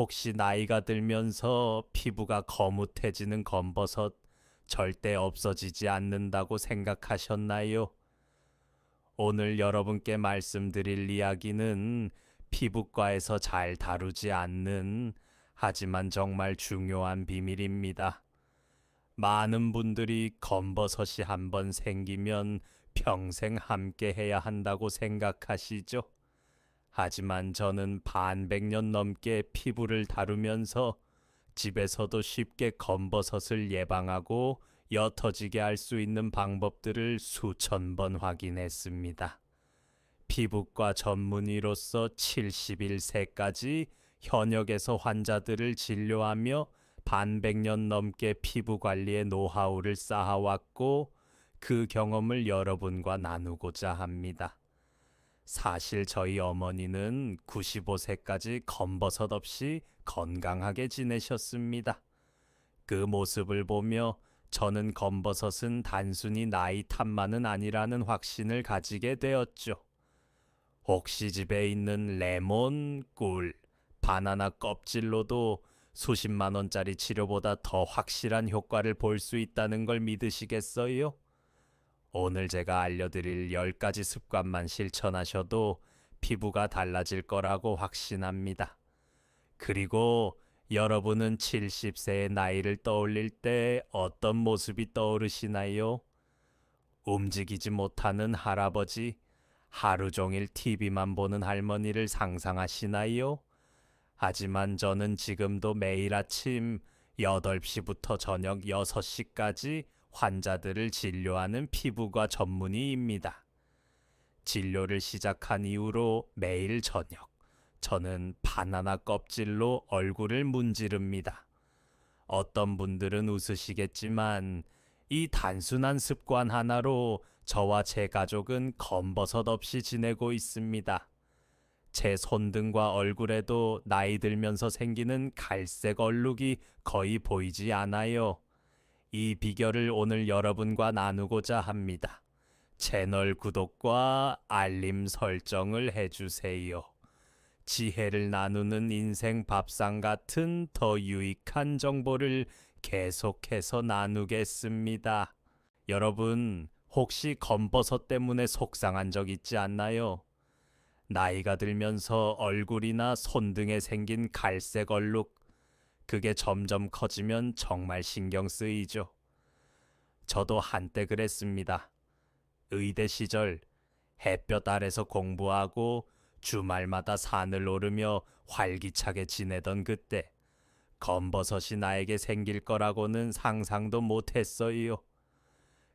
혹시 나이가 들면서 피부가 거뭇해지는 검버섯 절대 없어지지 않는다고 생각하셨나요? 오늘 여러분께 말씀드릴 이야기는 피부과에서 잘 다루지 않는 하지만 정말 중요한 비밀입니다. 많은 분들이 검버섯이 한번 생기면 평생 함께 해야 한다고 생각하시죠? 하지만 저는 반백년 넘게 피부를 다루면서 집에서도 쉽게 검버섯을 예방하고 옅어지게 할 수 있는 방법들을 수천 번 확인했습니다. 피부과 전문의로서 71세까지 현역에서 환자들을 진료하며 반백년 넘게 피부 관리의 노하우를 쌓아왔고 그 경험을 여러분과 나누고자 합니다. 사실 저희 어머니는 95세까지 검버섯 없이 건강하게 지내셨습니다. 그 모습을 보며 저는 검버섯은 단순히 나이 탓만은 아니라는 확신을 가지게 되었죠. 혹시 집에 있는 레몬, 꿀, 바나나 껍질로도 수십만 원짜리 치료보다 더 확실한 효과를 볼 수 있다는 걸 믿으시겠어요? 오늘 제가 알려드릴 10가지 습관만 실천하셔도 피부가 달라질 거라고 확신합니다. 그리고 여러분은 70세의 나이를 떠올릴 때 어떤 모습이 떠오르시나요? 움직이지 못하는 할아버지, 하루 종일 TV만 보는 할머니를 상상하시나요? 하지만 저는 지금도 매일 아침 8시부터 저녁 6시까지 환자들을 진료하는 피부과 전문의입니다. 진료를 시작한 이후로 매일 저녁 저는 바나나 껍질로 얼굴을 문지릅니다. 어떤 분들은 웃으시겠지만 이 단순한 습관 하나로 저와 제 가족은 검버섯 없이 지내고 있습니다. 제 손등과 얼굴에도 나이 들면서 생기는 갈색 얼룩이 거의 보이지 않아요. 이 비결을 오늘 여러분과 나누고자 합니다. 채널 구독과 알림 설정을 해주세요. 지혜를 나누는 인생 밥상 같은 더 유익한 정보를 계속해서 나누겠습니다. 여러분, 혹시 검버섯 때문에 속상한 적 있지 않나요? 나이가 들면서 얼굴이나 손 등에 생긴 갈색 얼룩, 그게 점점 커지면 정말 신경 쓰이죠. 저도 한때 그랬습니다. 의대 시절 햇볕 아래서 공부하고 주말마다 산을 오르며 활기차게 지내던 그때 검버섯이 나에게 생길 거라고는 상상도 못했어요.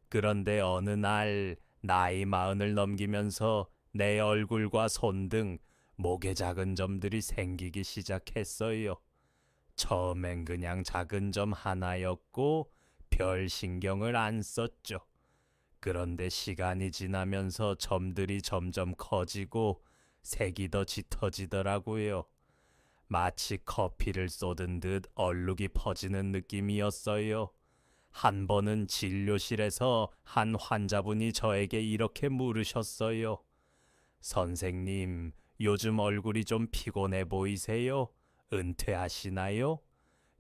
그런데 어느 날 나이 마흔을 넘기면서 내 얼굴과 손 등 목에 작은 점들이 생기기 시작했어요. 처음엔 그냥 작은 점 하나였고 별 신경을 안 썼죠. 그런데 시간이 지나면서 점들이 점점 커지고 색이 더 짙어지더라고요. 마치 커피를 쏟은 듯 얼룩이 퍼지는 느낌이었어요. 한 번은 진료실에서 한 환자분이 저에게 이렇게 물으셨어요. 선생님, 요즘 얼굴이 좀 피곤해 보이세요? 은퇴하시나요?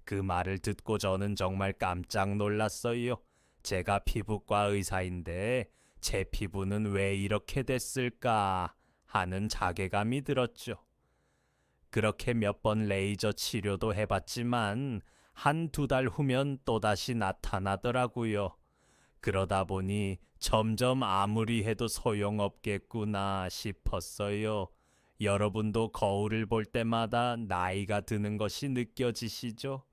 그 말을 듣고 저는 정말 깜짝 놀랐어요. 제가 피부과 의사인데 제 피부는 왜 이렇게 됐을까 하는 자괴감이 들었죠. 그렇게 몇 번 레이저 치료도 해봤지만 한 두 달 후면 또다시 나타나더라고요. 그러다 보니 점점 아무리 해도 소용없겠구나 싶었어요. 여러분도 거울을 볼 때마다 나이가 드는 것이 느껴지시죠?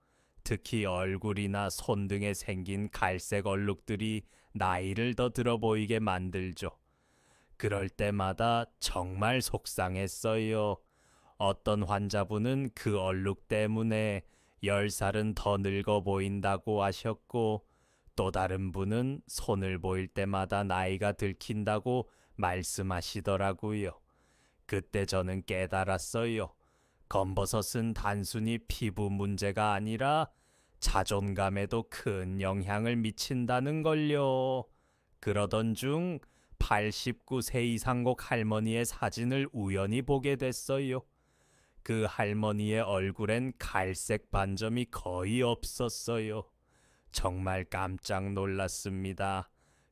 특히 얼굴이나 손 등에 생긴 갈색 얼룩들이 나이를 더 들어 보이게 만들죠. 그럴 때마다 정말 속상했어요. 어떤 환자분은 그 얼룩 때문에 10살은 더 늙어 보인다고 하셨고, 또 다른 분은 손을 보일 때마다 나이가 들킨다고 말씀하시더라고요. 그때 저는 깨달았어요. 검버섯은 단순히 피부 문제가 아니라 자존감에도 큰 영향을 미친다는 걸요. 그러던 중 89세 이상 곡 할머니의 사진을 우연히 보게 됐어요. 그 할머니의 얼굴엔 갈색 반점이 거의 없었어요. 정말 깜짝 놀랐습니다.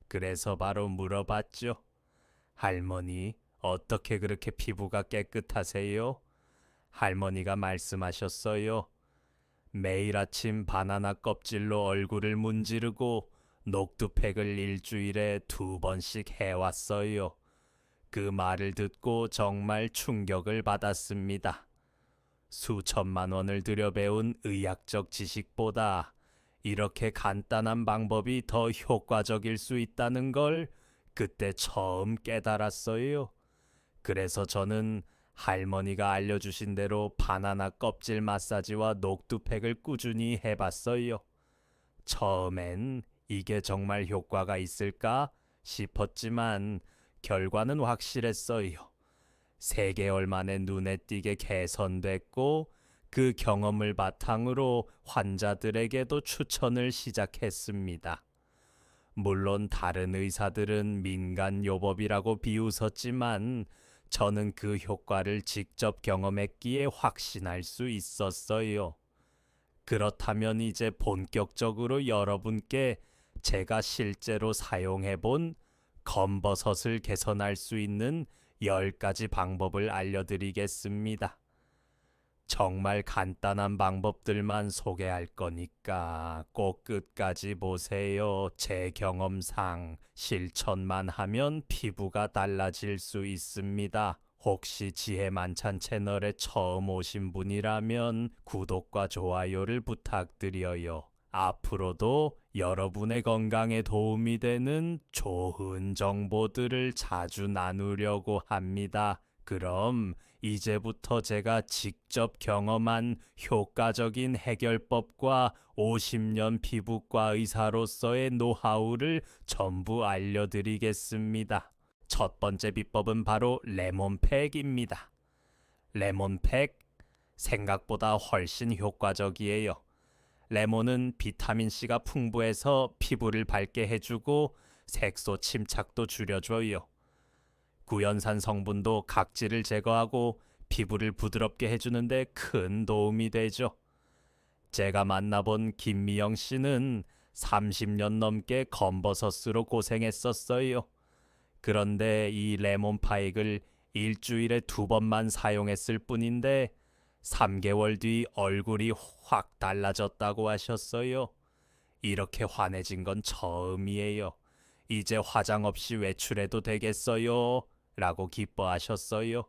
그래서 바로 물어봤죠. 할머니, 어떻게 그렇게 피부가 깨끗하세요? 할머니가 말씀하셨어요. 매일 아침 바나나 껍질로 얼굴을 문지르고 녹두팩을 일주일에 두 번씩 해왔어요. 그 말을 듣고 정말 충격을 받았습니다. 수천만 원을 들여 배운 의학적 지식보다 이렇게 간단한 방법이 더 효과적일 수 있다는 걸 그때 처음 깨달았어요. 그래서 저는 할머니가 알려주신 대로 바나나 껍질 마사지와 녹두팩을 꾸준히 해봤어요. 처음엔 이게 정말 효과가 있을까 싶었지만 결과는 확실했어요. 3개월 만에 눈에 띄게 개선됐고 그 경험을 바탕으로 환자들에게도 추천을 시작했습니다. 물론 다른 의사들은 민간 요법이라고 비웃었지만 저는 그 효과를 직접 경험했기에 확신할 수 있었어요. 그렇다면 이제 본격적으로 여러분께 제가 실제로 사용해 본 검버섯을 개선할 수 있는 10가지 방법을 알려드리겠습니다. 정말 간단한 방법들만 소개할 거니까 꼭 끝까지 보세요. 제 경험상 실천만 하면 피부가 달라질 수 있습니다. 혹시 지혜 만찬 채널에 처음 오신 분이라면 구독과 좋아요를 부탁드려요. 앞으로도 여러분의 건강에 도움이 되는 좋은 정보들을 자주 나누려고 합니다. 그럼 이제부터 제가 직접 경험한 효과적인 해결법과 50년 피부과 의사로서의 노하우를 전부 알려드리겠습니다. 첫 번째 비법은 바로 레몬팩입니다. 레몬팩 생각보다 훨씬 효과적이에요. 레몬은 비타민C가 풍부해서 피부를 밝게 해주고 색소 침착도 줄여줘요. 구연산 성분도 각질을 제거하고 피부를 부드럽게 해주는데 큰 도움이 되죠. 제가 만나본 김미영 씨는 30년 넘게 검버섯으로 고생했었어요. 그런데 이 레몬파익을 일주일에 두 번만 사용했을 뿐인데 3개월 뒤 얼굴이 확 달라졌다고 하셨어요. 이렇게 환해진 건 처음이에요. 이제 화장 없이 외출해도 되겠어요. 라고 기뻐하셨어요.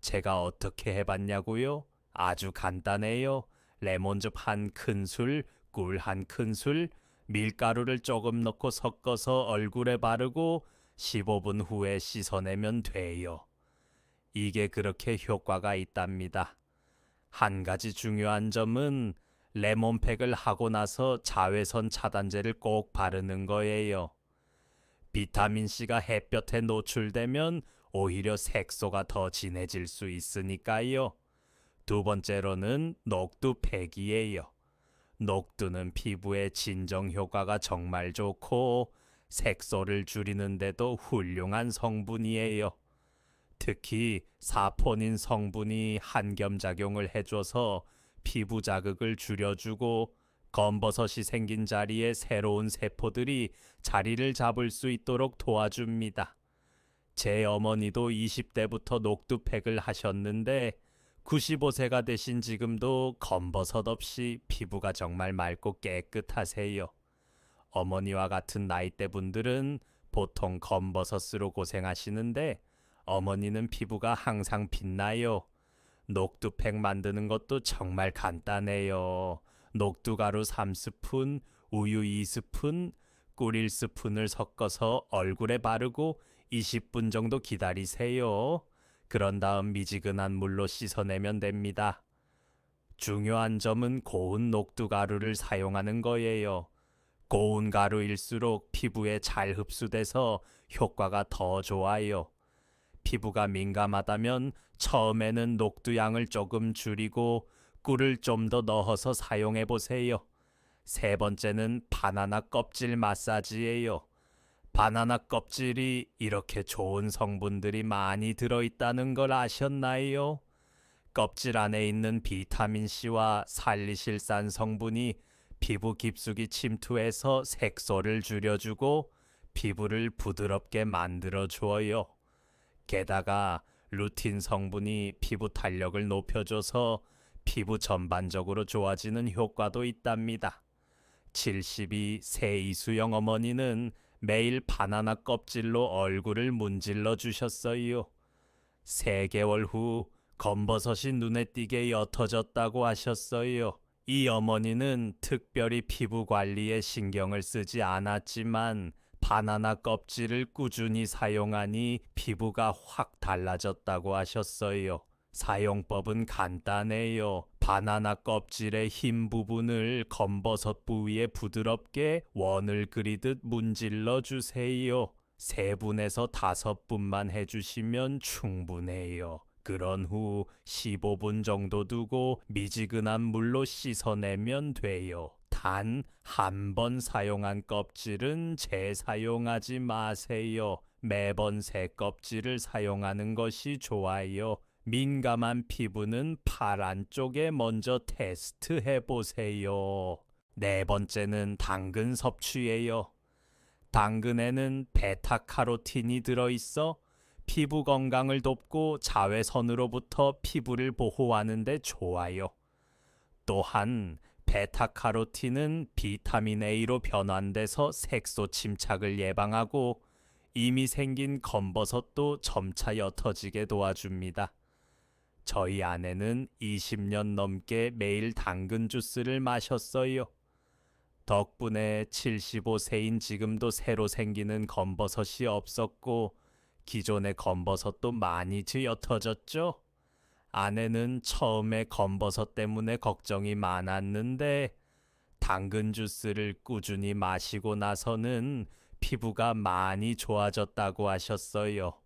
제가 어떻게 해봤냐고요? 아주 간단해요. 레몬즙 한 큰술, 꿀 한 큰술, 밀가루를 조금 넣고 섞어서 얼굴에 바르고 15분 후에 씻어내면 돼요. 이게 그렇게 효과가 있답니다. 한 가지 중요한 점은 레몬팩을 하고 나서 자외선 차단제를 꼭 바르는 거예요. 비타민C가 햇볕에 노출되면 오히려 색소가 더 진해질 수 있으니까요. 두 번째로는 녹두팩이에요. 녹두는 피부에 진정 효과가 정말 좋고 색소를 줄이는데도 훌륭한 성분이에요. 특히 사포닌 성분이 한겸작용을 해줘서 피부 자극을 줄여주고 검버섯이 생긴 자리에 새로운 세포들이 자리를 잡을 수 있도록 도와줍니다. 제 어머니도 20대부터 녹두팩을 하셨는데 95세가 되신 지금도 검버섯 없이 피부가 정말 맑고 깨끗하세요. 어머니와 같은 나이대 분들은 보통 검버섯으로 고생하시는데 어머니는 피부가 항상 빛나요. 녹두팩 만드는 것도 정말 간단해요. 녹두가루 3스푼, 우유 2스푼, 꿀 1스푼을 섞어서 얼굴에 바르고 20분 정도 기다리세요. 그런 다음 미지근한 물로 씻어내면 됩니다. 중요한 점은 고운 녹두가루를 사용하는 거예요. 고운 가루일수록 피부에 잘 흡수돼서 효과가 더 좋아요. 피부가 민감하다면 처음에는 녹두 양을 조금 줄이고 꿀을 좀 더 넣어서 사용해 보세요. 세 번째는 바나나 껍질 마사지예요. 바나나 껍질이 이렇게 좋은 성분들이 많이 들어있다는 걸 아셨나요? 껍질 안에 있는 비타민 C와 살리실산 성분이 피부 깊숙이 침투해서 색소를 줄여주고 피부를 부드럽게 만들어 주어요. 게다가 루틴 성분이 피부 탄력을 높여줘서 피부 전반적으로 좋아지는 효과도 있답니다. 72 세 이수영 어머니는 매일 바나나 껍질로 얼굴을 문질러 주셨어요. 3개월 후 검버섯이 눈에 띄게 옅어졌다고 하셨어요. 이 어머니는 특별히 피부 관리에 신경을 쓰지 않았지만 바나나 껍질을 꾸준히 사용하니 피부가 확 달라졌다고 하셨어요. 사용법은 간단해요. 바나나 껍질의 흰 부분을 검버섯 부위에 부드럽게 원을 그리듯 문질러 주세요. 세 분에서 다섯 분만 해주시면 충분해요. 그런 후 15분 정도 두고 미지근한 물로 씻어내면 돼요. 단 한 번 사용한 껍질은 재사용하지 마세요. 매번 새 껍질을 사용하는 것이 좋아요. 민감한 피부는 팔 안쪽에 먼저 테스트해 보세요. 네 번째는 당근 섭취예요. 당근에는 베타카로틴이 들어있어 피부 건강을 돕고 자외선으로부터 피부를 보호하는 데 좋아요. 또한 베타카로틴은 비타민 A로 변환돼서 색소 침착을 예방하고 이미 생긴 검버섯도 점차 옅어지게 도와줍니다. 저희 아내는 20년 넘게 매일 당근 주스를 마셨어요. 덕분에 75세인 지금도 새로 생기는 검버섯이 없었고 기존의 검버섯도 많이 옅어졌죠. 아내는 처음에 검버섯 때문에 걱정이 많았는데 당근 주스를 꾸준히 마시고 나서는 피부가 많이 좋아졌다고 하셨어요.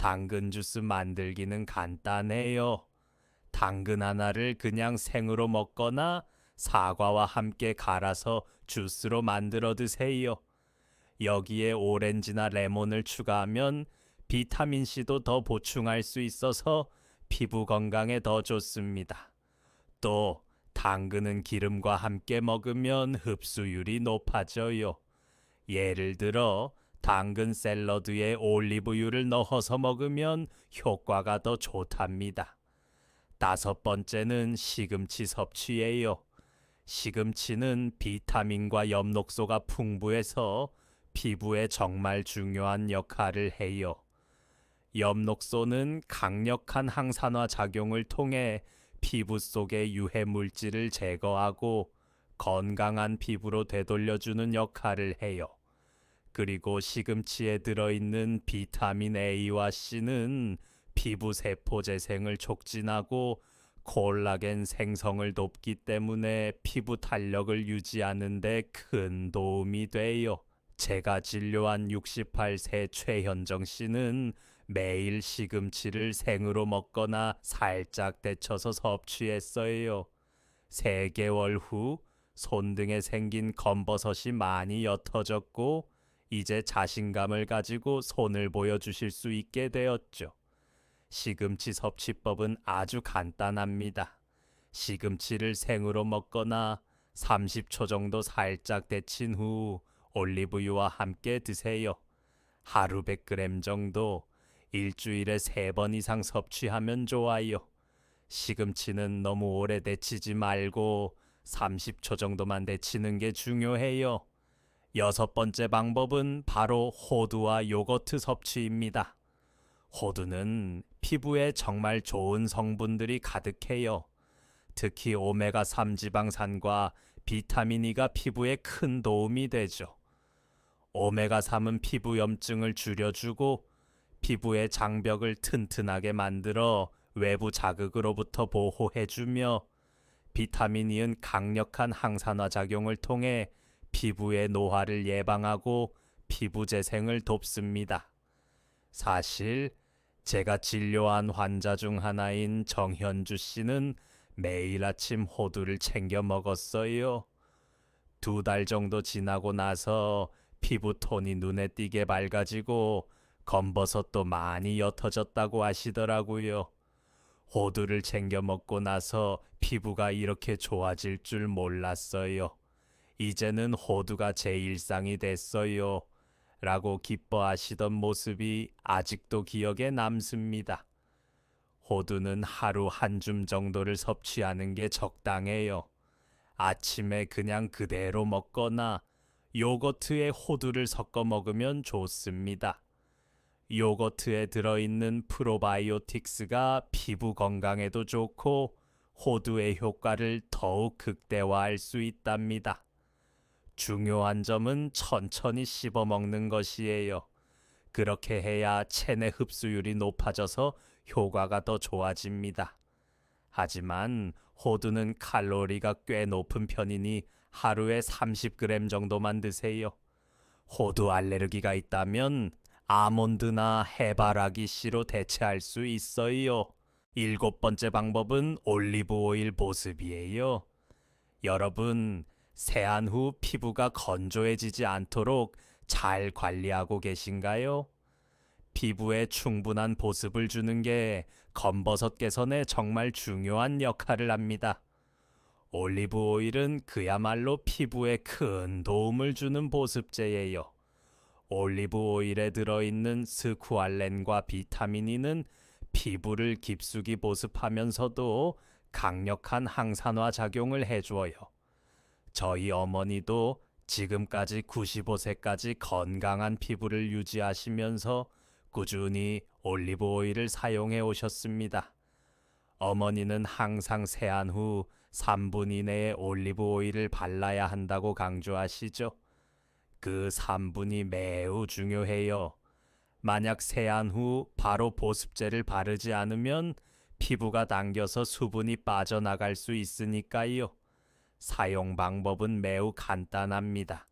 당근 주스 만들기는 간단해요. 당근 하나를 그냥 생으로 먹거나 사과와 함께 갈아서 주스로 만들어 드세요. 여기에 오렌지나 레몬을 추가하면 비타민 C도 더 보충할 수 있어서 피부 건강에 더 좋습니다. 또 당근은 기름과 함께 먹으면 흡수율이 높아져요. 예를 들어 당근 샐러드에 올리브유를 넣어서 먹으면 효과가 더 좋답니다. 다섯 번째는 시금치 섭취예요. 시금치는 비타민과 엽록소가 풍부해서 피부에 정말 중요한 역할을 해요. 엽록소는 강력한 항산화 작용을 통해 피부 속의 유해 물질을 제거하고 건강한 피부로 되돌려주는 역할을 해요. 그리고 시금치에 들어있는 비타민 A와 C는 피부 세포 재생을 촉진하고 콜라겐 생성을 돕기 때문에 피부 탄력을 유지하는 데 큰 도움이 돼요. 제가 진료한 68세 최현정 씨는 매일 시금치를 생으로 먹거나 살짝 데쳐서 섭취했어요. 3개월 후 손등에 생긴 검버섯이 많이 옅어졌고 이제 자신감을 가지고 손을 보여주실 수 있게 되었죠. 시금치 섭취법은 아주 간단합니다. 시금치를 생으로 먹거나 30초 정도 살짝 데친 후 올리브유와 함께 드세요. 하루 100g 정도 일주일에 3번 이상 섭취하면 좋아요. 시금치는 너무 오래 데치지 말고 30초 정도만 데치는 게 중요해요. 여섯 번째 방법은 바로 호두와 요거트 섭취입니다. 호두는 피부에 정말 좋은 성분들이 가득해요. 특히 오메가3 지방산과 비타민 E가 피부에 큰 도움이 되죠. 오메가3은 피부 염증을 줄여주고 피부의 장벽을 튼튼하게 만들어 외부 자극으로부터 보호해주며 비타민 E는 강력한 항산화 작용을 통해 피부의 노화를 예방하고 피부 재생을 돕습니다. 사실 제가 진료한 환자 중 하나인 정현주 씨는 매일 아침 호두를 챙겨 먹었어요. 두 달 정도 지나고 나서 피부 톤이 눈에 띄게 밝아지고 검버섯도 많이 옅어졌다고 하시더라고요. 호두를 챙겨 먹고 나서 피부가 이렇게 좋아질 줄 몰랐어요. 이제는 호두가 제 일상이 됐어요. 라고 기뻐하시던 모습이 아직도 기억에 남습니다. 호두는 하루 한 줌 정도를 섭취하는 게 적당해요. 아침에 그냥 그대로 먹거나 요거트에 호두를 섞어 먹으면 좋습니다. 요거트에 들어있는 프로바이오틱스가 피부 건강에도 좋고 호두의 효과를 더욱 극대화할 수 있답니다. 중요한 점은 천천히 씹어 먹는 것이에요. 그렇게 해야 체내 흡수율이 높아져서 효과가 더 좋아집니다. 하지만 호두는 칼로리가 꽤 높은 편이니 하루에 30g 정도만 드세요. 호두 알레르기가 있다면 아몬드나 해바라기 씨로 대체할 수 있어요. 일곱 번째 방법은 올리브 오일 보습이에요. 여러분, 세안 후 피부가 건조해지지 않도록 잘 관리하고 계신가요? 피부에 충분한 보습을 주는 게 검버섯 개선에 정말 중요한 역할을 합니다. 올리브 오일은 그야말로 피부에 큰 도움을 주는 보습제예요. 올리브 오일에 들어있는 스쿠알렌과 비타민 E는 피부를 깊숙이 보습하면서도 강력한 항산화 작용을 해주어요. 저희 어머니도 지금까지 95세까지 건강한 피부를 유지하시면서 꾸준히 올리브 오일을 사용해 오셨습니다. 어머니는 항상 세안 후 3분 이내에 올리브 오일을 발라야 한다고 강조하시죠. 그 3분이 매우 중요해요. 만약 세안 후 바로 보습제를 바르지 않으면 피부가 당겨서 수분이 빠져나갈 수 있으니까요. 사용 방법은 매우 간단합니다.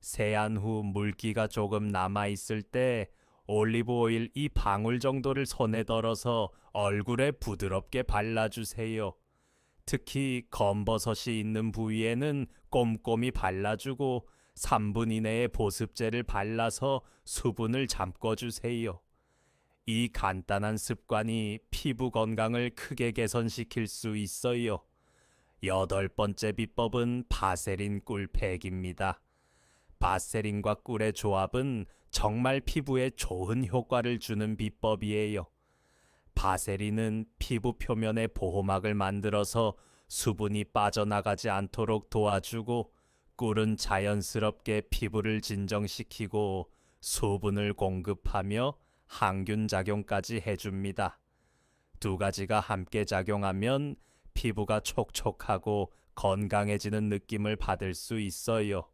세안 후 물기가 조금 남아 있을 때 올리브 오일 이 방울 정도를 손에 덜어서 얼굴에 부드럽게 발라주세요. 특히 검버섯이 있는 부위에는 꼼꼼히 발라주고 3분 이내에 보습제를 발라서 수분을 잠궈주세요. 이 간단한 습관이 피부 건강을 크게 개선시킬 수 있어요. 여덟 번째 비법은 바세린 꿀팩입니다. 바세린과 꿀의 조합은 정말 피부에 좋은 효과를 주는 비법이에요. 바세린은 피부 표면에 보호막을 만들어서 수분이 빠져나가지 않도록 도와주고 꿀은 자연스럽게 피부를 진정시키고 수분을 공급하며 항균 작용까지 해줍니다. 두 가지가 함께 작용하면 피부가 촉촉하고 건강해지는 느낌을 받을 수 있어요.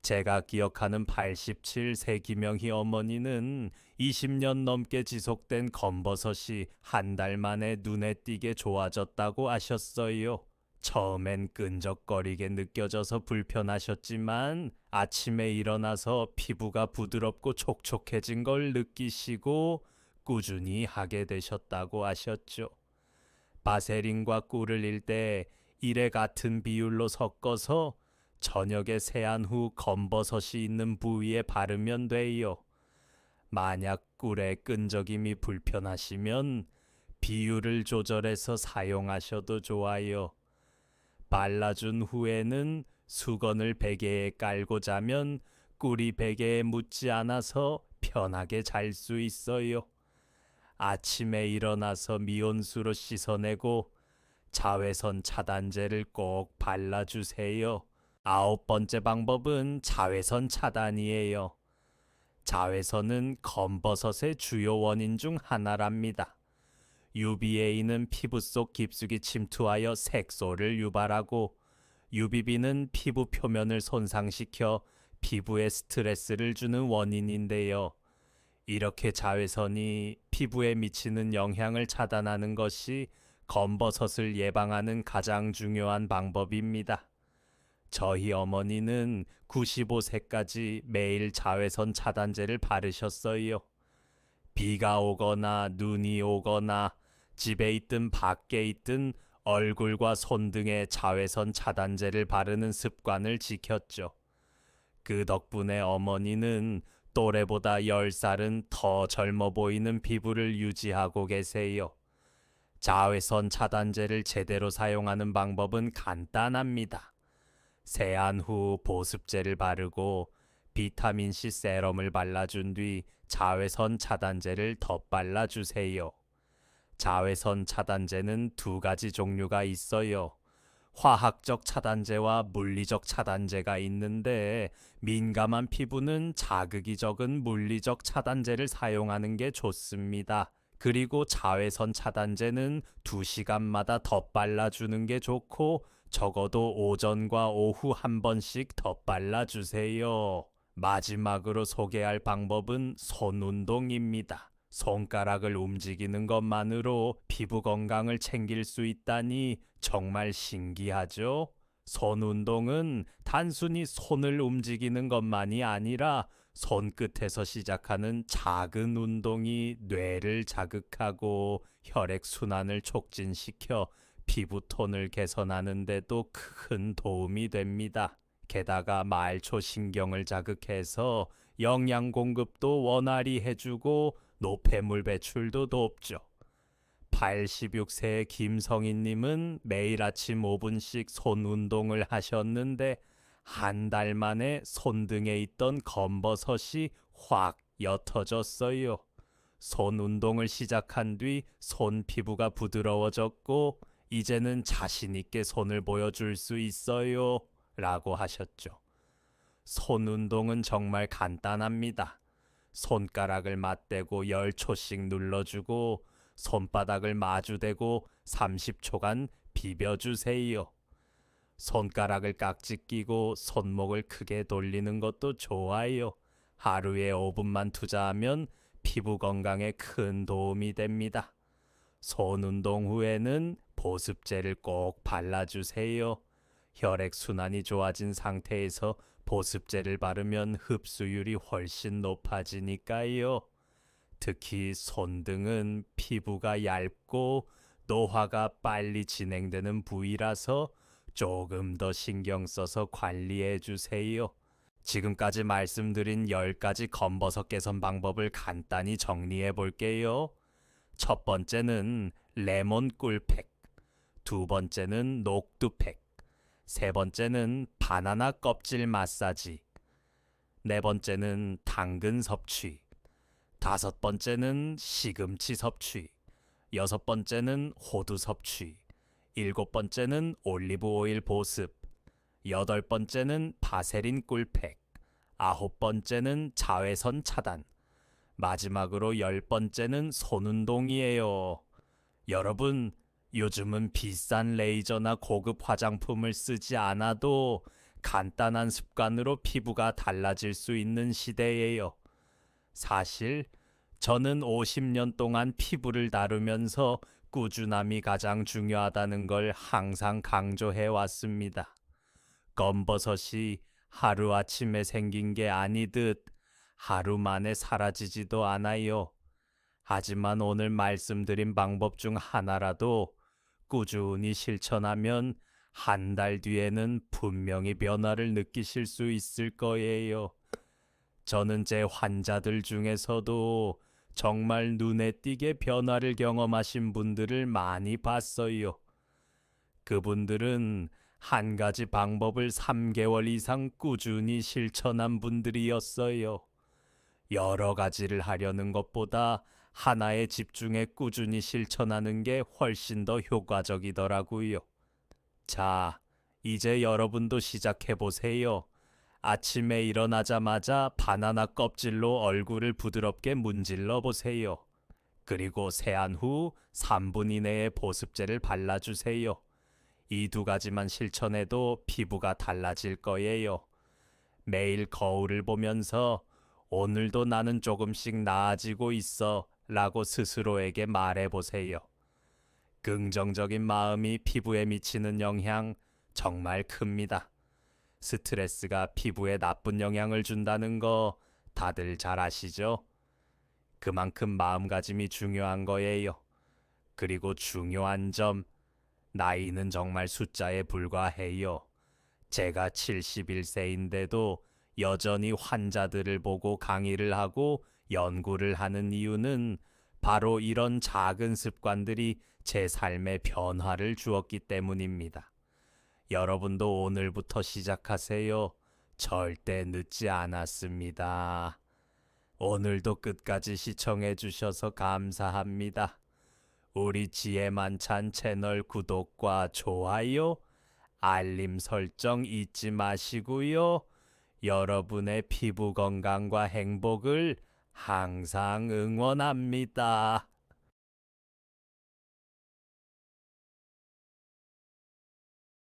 제가 기억하는 87세 김영희 어머니는 20년 넘게 지속된 검버섯이 한 달 만에 눈에 띄게 좋아졌다고 하셨어요. 처음엔 끈적거리게 느껴져서 불편하셨지만 아침에 일어나서 피부가 부드럽고 촉촉해진 걸 느끼시고 꾸준히 하게 되셨다고 하셨죠. 바세린과 꿀을 일때 일에 같은 비율로 섞어서 저녁에 세안 후 검버섯이 있는 부위에 바르면 돼요. 만약 꿀의 끈적임이 불편하시면 비율을 조절해서 사용하셔도 좋아요. 발라준 후에는 수건을 베개에 깔고 자면 꿀이 베개에 묻지 않아서 편하게 잘 수 있어요. 아침에 일어나서 미온수로 씻어내고 자외선 차단제를 꼭 발라주세요. 아홉 번째 방법은 자외선 차단이에요. 자외선은 검버섯의 주요 원인 중 하나랍니다. UVA는 피부 속 깊숙이 침투하여 색소를 유발하고 UVB는 피부 표면을 손상시켜 피부에 스트레스를 주는 원인인데요. 이렇게 자외선이 피부에 미치는 영향을 차단하는 것이 검버섯을 예방하는 가장 중요한 방법입니다. 저희 어머니는 95세까지 매일 자외선 차단제를 바르셨어요. 비가 오거나 눈이 오거나 집에 있든 밖에 있든 얼굴과 손 등에 자외선 차단제를 바르는 습관을 지켰죠. 그 덕분에 어머니는 또래보다 10살은 더 젊어 보이는 피부를 유지하고 계세요. 자외선 차단제를 제대로 사용하는 방법은 간단합니다. 세안 후 보습제를 바르고 비타민C 세럼을 발라준 뒤 자외선 차단제를 덧발라 주세요. 자외선 차단제는 두 가지 종류가 있어요. 화학적 차단제와 물리적 차단제가 있는데 민감한 피부는 자극이 적은 물리적 차단제를 사용하는 게 좋습니다. 그리고 자외선 차단제는 2시간마다 덧발라주는 게 좋고 적어도 오전과 오후 한 번씩 덧발라주세요. 마지막으로 소개할 방법은 손 운동입니다. 손가락을 움직이는 것만으로 피부 건강을 챙길 수 있다니 정말 신기하죠? 손 운동은 단순히 손을 움직이는 것만이 아니라 손끝에서 시작하는 작은 운동이 뇌를 자극하고 혈액 순환을 촉진시켜 피부 톤을 개선하는 데도 큰 도움이 됩니다. 게다가 말초 신경을 자극해서 영양 공급도 원활히 해주고 노폐물 배출도 돕죠. 86세 김성희님은 매일 아침 5분씩 손 운동을 하셨는데 한 달 만에 손등에 있던 검버섯이 확 옅어졌어요. 손 운동을 시작한 뒤 손 피부가 부드러워졌고 이제는 자신 있게 손을 보여줄 수 있어요. 라고 하셨죠. 손 운동은 정말 간단합니다. 손가락을 맞대고 10초씩 눌러주고 손바닥을 마주대고 30초간 비벼주세요. 손가락을 깍지 끼고 손목을 크게 돌리는 것도 좋아요. 하루에 5분만 투자하면 피부 건강에 큰 도움이 됩니다. 손 운동 후에는 보습제를 꼭 발라주세요. 혈액 순환이 좋아진 상태에서 보습제를 바르면 흡수율이 훨씬 높아지니까요. 특히 손 등은 피부가 얇고 노화가 빨리 진행되는 부위라서 조금 더 신경 써서 관리해 주세요. 지금까지 말씀드린 10가지 검버섯 개선 방법을 간단히 정리해 볼게요. 첫 번째는 레몬 꿀팩, 두 번째는 녹두팩, 세 번째는 바나나 껍질 마사지, 네 번째는 당근 섭취, 다섯 번째는 시금치 섭취, 여섯 번째는 호두 섭취, 일곱 번째는 올리브 오일 보습, 여덟 번째는 바세린 꿀팩, 아홉 번째는 자외선 차단, 마지막으로 열 번째는 손운동이에요. 여러분, 요즘은 비싼 레이저나 고급 화장품을 쓰지 않아도 간단한 습관으로 피부가 달라질 수 있는 시대예요. 사실 저는 50년 동안 피부를 다루면서 꾸준함이 가장 중요하다는 걸 항상 강조해 왔습니다. 검버섯이 하루아침에 생긴 게 아니듯 하루 만에 사라지지도 않아요. 하지만 오늘 말씀드린 방법 중 하나라도 꾸준히 실천하면 한 달 뒤에는 분명히 변화를 느끼실 수 있을 거예요. 저는 제 환자들 중에서도 정말 눈에 띄게 변화를 경험하신 분들을 많이 봤어요. 그분들은 한 가지 방법을 3개월 이상 꾸준히 실천한 분들이었어요. 여러 가지를 하려는 것보다 하나에 집중해 꾸준히 실천하는 게 훨씬 더 효과적이더라고요. 자, 이제 여러분도 시작해 보세요. 아침에 일어나자마자 바나나 껍질로 얼굴을 부드럽게 문질러 보세요. 그리고 세안 후 3분 이내에 보습제를 발라주세요. 이 두 가지만 실천해도 피부가 달라질 거예요. 매일 거울을 보면서 오늘도 나는 조금씩 나아지고 있어 라고 스스로에게 말해 보세요. 긍정적인 마음이 피부에 미치는 영향 정말 큽니다. 스트레스가 피부에 나쁜 영향을 준다는 거 다들 잘 아시죠? 그만큼 마음가짐이 중요한 거예요. 그리고 중요한 점, 나이는 정말 숫자에 불과해요. 제가 71세인데도 여전히 환자들을 보고 강의를 하고 연구를 하는 이유는 바로 이런 작은 습관들이 제 삶에 변화를 주었기 때문입니다. 여러분도 오늘부터 시작하세요. 절대 늦지 않았습니다. 오늘도 끝까지 시청해 주셔서 감사합니다. 우리 지혜 만찬 채널 구독과 좋아요, 알림 설정 잊지 마시고요. 여러분의 피부 건강과 행복을 항상 응원합니다.